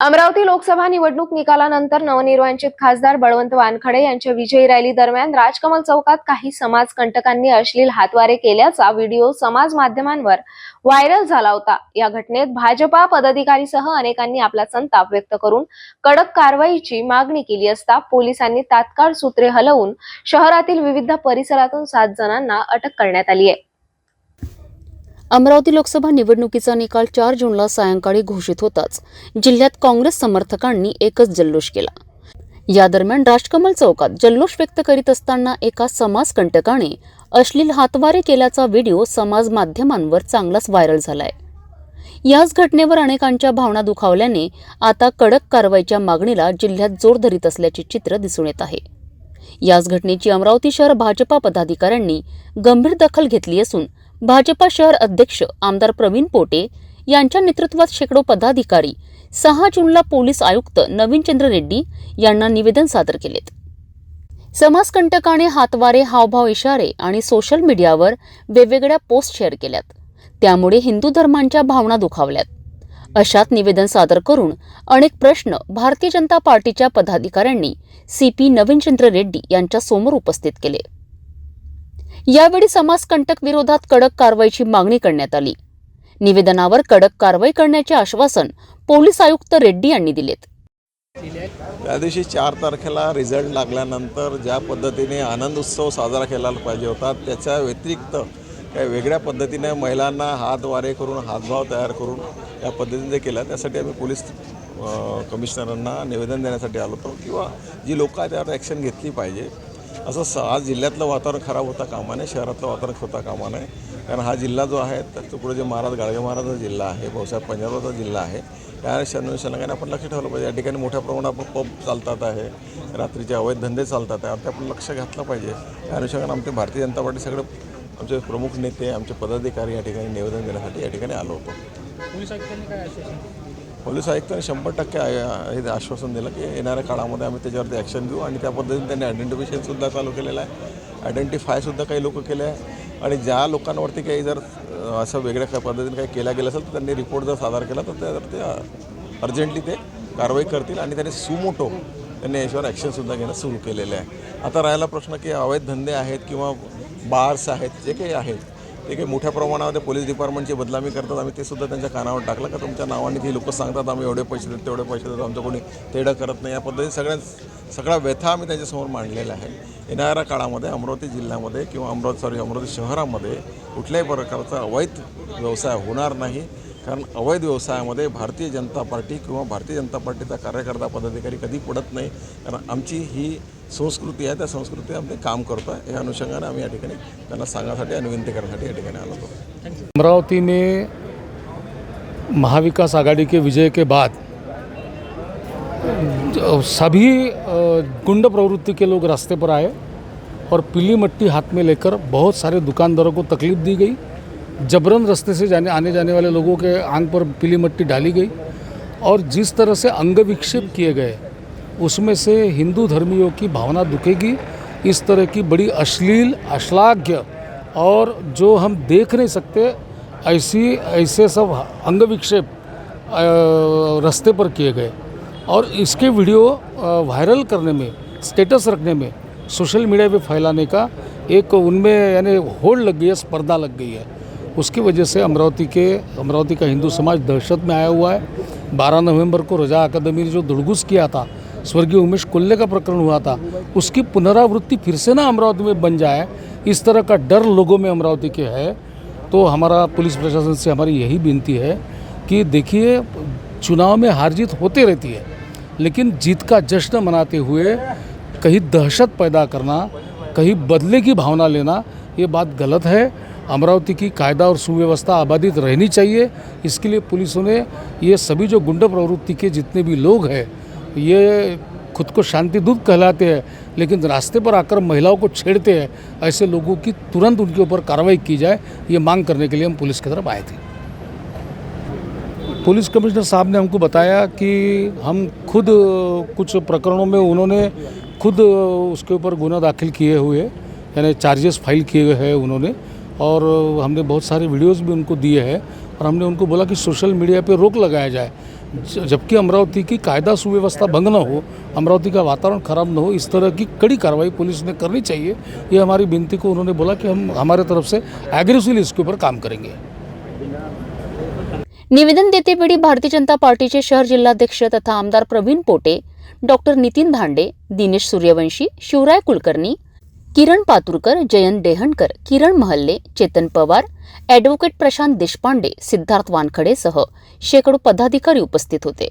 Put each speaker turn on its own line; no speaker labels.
अमरावती लोकसभा निवडणूक निकालानंतर नवनिर्वाचित खासदार बळवंत वानखडे यांच्या विजयी रॅली दरम्यान राजकमल चौकात काही समाजकंटकांनी अश्लील हातवारे केल्याचा व्हिडिओ समाज माध्यमांवर व्हायरल झाला होता. या घटनेत भाजपा पदाधिकारीसह अनेकांनी आपला संताप व्यक्त करून कडक कारवाईची मागणी केली असता पोलिसांनी तात्काळ सूत्रे हलवून शहरातील विविध परिसरातून सात जणांना अटक करण्यात आली आहे.
अमरावती लोकसभा निवडणुकीचा निकाल चार जूनला सायंकाळी घोषित होताच. जिल्ह्यात काँग्रेस समर्थकांनी एकच जल्लोष केला. या दरम्यान राजकमल चौकात जल्लोष व्यक्त करीत असताना एका समाजकंटकाने अश्लील हातवारे केल्याचा व्हिडिओ समाज माध्यमांवर चांगलाच व्हायरल झालाय. याच घटनेवर अनेकांच्या भावना दुखावल्याने आता कडक कारवाईच्या मागणीला जिल्ह्यात जोर धरीत असल्याचे चित्र दिसून येत आहे. याच घटनेची अमरावती शहर भाजपा पदाधिकाऱ्यांनी गंभीर दखल घेतली असून भाजपा शहर अध्यक्ष आमदार प्रवीण पोटे यांच्या नेतृत्वात शेकडो पदाधिकारी सहा जूनला पोलीस आयुक्त नवीनचंद्र रेड्डी यांना निवेदन सादर केलेत. समाजकंटकाने हातवारे हावभाव इशारे आणि सोशल मीडियावर वेगवेगळ्या पोस्ट शेअर केल्यात. त्यामुळे हिंदू धर्मांच्या भावना दुखावल्यात. अशात निवेदन सादर करून अनेक प्रश्न भारतीय जनता पार्टीच्या पदाधिकाऱ्यांनी सी पी नवीनचंद्र रेड्डी यांच्या समोर उपस्थित केले. यावेळी समाजकंटक विरोधात कडक कारवाईची मागणी करण्यात आली. निवेदनावर कडक कारवाई करण्याचे आश्वासन पोलीस आयुक्त रेड्डी यांनी दिलेत.
त्या दिवशी चार तारखेला रिझल्ट लागल्यानंतर ज्या पद्धतीने आनंद उत्सव साजरा केला पाहिजे होता त्याच्या व्यतिरिक्त काही वेगळ्या पद्धतीने महिलांना हातवारे करून हातभाव तयार करून या पद्धतीने जे केलं त्यासाठी आम्ही पोलीस कमिशनरांना निवेदन देण्यासाठी आलो होतो. किंवा जी लोक आहेत त्यावर ॲक्शन घेतली पाहिजे. असं स आज जिल्ह्यातलं वातावरण खराब होता कामा नये शहरातलं वातावरण होता कामा नये. कारण हा जिल्हा जो आहे तर पुढे जे महाराज गाडगे महाराजचा जिल्हा आहे भाऊसाहेब पंजाबरावचा जिल्हा आहे त्या अनुषंगाने आपण लक्ष ठेवलं पाहिजे. या ठिकाणी मोठ्या प्रमाणात आपण पब चालतात आहे रात्रीचे अवैध धंदे चालतात आहे. ते आपण लक्ष घातलं पाहिजे. त्या अनुषंगाने आमचे भारतीय जनता पार्टी सगळे आमचे प्रमुख नेते आमचे पदाधिकारी या ठिकाणी निवेदन देण्यासाठी या ठिकाणी आलो होतो.
पोलीस आयुक्तांनी
शंभर टक्के हे आश्वासन दिलं की येणाऱ्या काळामध्ये आम्ही त्याच्यावरती ॲक्शन घेऊ आणि त्या पद्धतीने त्यांनी आयडेंटिफिकेशनसुद्धा चालू केलेलं आहे. आयडेंटिफायसुद्धा काही लोक केले आहे. आणि ज्या लोकांवरती काही जर असं वेगळ्या काही पद्धतीने काही केल्या गेलं असेल तर त्यांनी रिपोर्ट जर सादर केला तर त्यावरती अर्जंटली ते कारवाई करतील आणि त्यांनी सुमोटो त्यांनी याच्यावर ॲक्शनसुद्धा घेणं सुरू केलेलं आहे. आता राहिला प्रश्न की अवैध धंदे आहेत किंवा बार्स आहेत जे काही आहेत ते काही मोठ्या प्रमाणामध्ये पोलीस डिपार्टमेंटची बदलामी करतात. आम्ही ते सुद्धा त्यांच्या कानावर टाकलं का तुमच्या नावाने ती लोक सांगतात आम्ही एवढे पैसे देतो तेवढे पैसे देतो आमचं कोणी तेढं करत नाही. या पद्धतीने सगळ्या सगळा व्यथा आम्ही त्यांच्यासमोर मांडलेला आहे. येणाऱ्या काळामध्ये अमरावती जिल्ह्यामध्ये किंवा अमरावती सॉरी अमरावती शहरामध्ये कुठल्याही प्रकारचा अवैध व्यवसाय होणार नाही. कारण अवैध व्यवसायामध्ये भारतीय जनता पार्टी किंवा भारतीय जनता पार्टीचा कार्यकर्ता पदाधिकारी कधी पडत नाही. कारण आमची ही संस्कृती आहे त्या संस्कृतीमध्ये काम करतो आहे या अनुषंगाने आम्ही या ठिकाणी त्यांना सांगण्यासाठी आणि विनंती करण्यासाठी या ठिकाणी आलो होतो
अमरावती में महाविकास आघाड़ी के विजय के बाद सभी गुंड प्रवृत्ति के लोग रास्ते पर आए और पीली मट्टी हाथ में लेकर बहुत सारे दुकानदारों को तकलीफ़ दी गई। जबरन रास्ते से जाने आने जाने वाले लोगों के आंग पर पीली मट्टी डाली गई और जिस तरह से अंग विक्षेप किए गए उसमें से हिंदू धर्मियों की भावना दुखेगी। इस तरह की बड़ी अश्लील, अश्लाघ्य और जो हम देख नहीं सकते, ऐसी, ऐसे सब अंग विक्षेप रास्ते पर किए गए। और इसके वीडियो वायरल करने में, स्टेटस रखने में, सोशल मीडिया पे फैलाने का एक उनमें यानी होड़ लग गई है, स्पर्धा लग गई है। उसकी वजह से अमरावती के, अमरावती का हिंदू समाज दहशत में आया हुआ है। बारह नवंबर को रजा अकादमी ने जो दुड़गुस किया था स्वर्गीय उमेश कोल्ले का प्रकरण हुआ था। उसकी पुनरावृत्ति फिर से ना अमरावती में बन जाए, इस तरह का डर लोगों में अमरावती के है। तो हमारा पुलिस प्रशासन से हमारी यही विनती है कि देखिए, चुनाव में हार जीत होती रहती है, लेकिन जीत का जश्न मनाते हुए कहीं दहशत पैदा करना, कहीं बदले की भावना लेना, ये बात गलत है। अमरावती की कायदा और सुव्यवस्था आबादित रहनी चाहिए। इसके लिए पुलिसों ने ये सभी जो गुंड प्रवृत्ति के जितने भी लोग हैं ये खुद को शांति दूत कहलाते हैं, लेकिन रास्ते पर आकर महिलाओं को छेड़ते हैं, ऐसे लोगों की तुरंत उनके ऊपर कार्रवाई की जाए, ये मांग करने के लिए हम पुलिस की तरफ़ आए थे। पुलिस कमिश्नर साहब ने हमको बताया कि हम खुद कुछ प्रकरणों में उन्होंने खुद उसके ऊपर गुना दाखिल किए हुए, यानी चार्जेस फ़ाइल किए हैं उन्होंने, और हमने बहुत सारे वीडियोस भी उनको दिए हैं, और हमने उनको बोला कि सोशल मीडिया पे रोक लगाया जाए। जबकि अमरावती की कायदा सुव्यवस्था भंग न हो अमरावती का वातावरण खराब न हो इस तरह की कड़ी कार्रवाई पुलिस ने करनी चाहिए। ये हमारी विनती को उन्होंने बोला कि हम हमारे तरफ से एग्रेसिवली इसके ऊपर काम करेंगे।
निवेदन देते वेळी भारतीय जनता पार्टीचे शहर जिल्हाध्यक्ष तथा आमदार प्रवीण पोटे डॉक्टर नितीन धांडे दिनेश सूर्यवंशी शिवराय कुलकर्णी किरण पातुरकर जयंत डेहणकर किरण महल्ले चेतन पवार ॲडव्होकेट प्रशांत देशपांडे सिद्धार्थ वानखडेसह शेकडो पदाधिकारी उपस्थित होते.